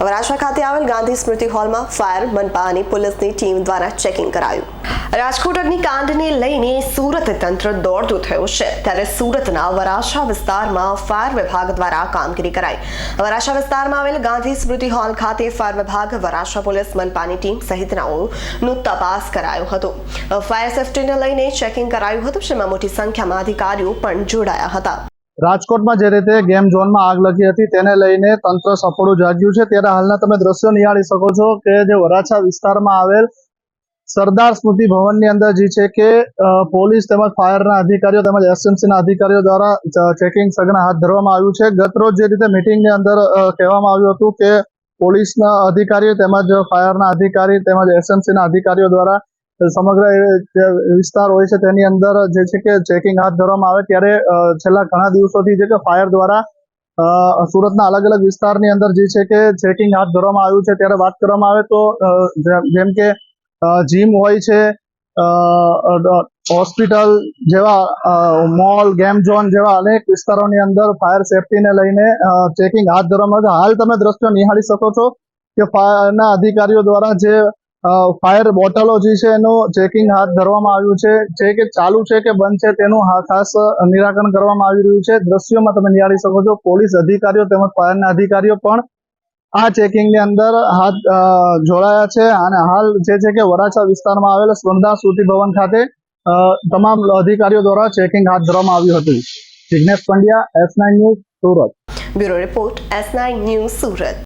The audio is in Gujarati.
વરાછા ખાતે આવેલ ગાંધી સ્મૃતિ હોલમાં ફાયર, મનપા અને પોલીસની ટીમ દ્વારા ચેકિંગ કરાયું. રાજકોટ અગ્નિકાંડને લઈને સુરત તંત્ર દોડતું થયું છે. ત્યારે સુરતના વરાછા વિસ્તારમાં ફાયર વિભાગ દ્વારા કામગીરી કરાઈ. વરાછા વિસ્તારમાં આવેલ ગાંધી સ્મૃતિ હોલ ખાતે ફાયર વિભાગ, વરાછા પોલીસ, મનપાની ટીમ સહિતનાઓનું તપાસ કરાયો હતો. ફાયર સેફટીને લઈને ચેકિંગ કરાયું હતું, જેમાં મોટી સંખ્યામાં અધિકારીઓ પણ જોડાયા હતા. રાજકોટમાં જે રીતે ગેમ ઝોનમાં આગ લાગી હતી તેને લઈને તંત્ર સફળું જાગ્યું છે. ત્યારે હાલના તમે દ્રશ્યો નિહાળી શકો છો કે જે વરાછા વિસ્તારમાં આવેલ સરદાર સ્મૃતિ ભવનની અંદર જે છે કે પોલીસ તેમજ ફાયરના અધિકારીઓ તેમજ એસએમસીના અધિકારીઓ દ્વારા ચેકિંગ સઘન હાથ ધરવામાં આવ્યું છે. ગત રોજ જે રીતે મિટિંગની અંદર કહેવામાં આવ્યું હતું કે પોલીસના અધિકારીઓ તેમજ ફાયરના અધિકારી તેમજ એસએમસીના અધિકારીઓ દ્વારા સમગ્ર જે વિસ્તાર હોય છે તેની અંદર જે છે કે ચેકિંગ હાથ ધરવામાં આવે ત્યારે છેલ્લા ઘણા દિવસોથી છે કે ફાયર દ્વારા સુરતના અલગ અલગ વિસ્તારની અંદર જે છે કે ચેકિંગ હાથ ધરવામાં આવ્યું છે. ત્યારે વાત કરવામાં આવે તો જેમ- કે જીમ હોય છે હોસ્પિટલ જેવા મોલ ગેમ ઝોન જેવા અનેક વિસ્તારોની અંદર ફાયર સેફટીને લઈને ચેકિંગ હાથ ધરવામાં આવે હાલ તમે દ્રશ્યો નિહાળી શકો છો કે ફાયરના અધિકારીઓ દ્વારા જે ફાયર બોટલો જે છે એનું ચેકિંગ હાથ ધરવામાં આવ્યું છે. જે કે ચાલુ છે કે બંધ છે તેનું ખાસ નિરાકરણ કરવામાં આવી રહ્યું છે. દ્રશ્યોમાં તમે નિહાળી શકો છો, પોલીસ અધિકારીઓ તેમજ ફાયરના અધિકારીઓ પણ આ ચેકિંગની અંદર હાથ જોડાયા છે અને હાલ જે છે કે વરાછા વિસ્તારમાં આવેલા સ્પંદા સ્મૃતિ ભવન ખાતે તમામ અધિકારીઓ દ્વારા ચેકિંગ હાથ ધરવામાં આવ્યું હતું. Jignesh Pandya, S nine news Surat. Bureau report, S nine news Surat.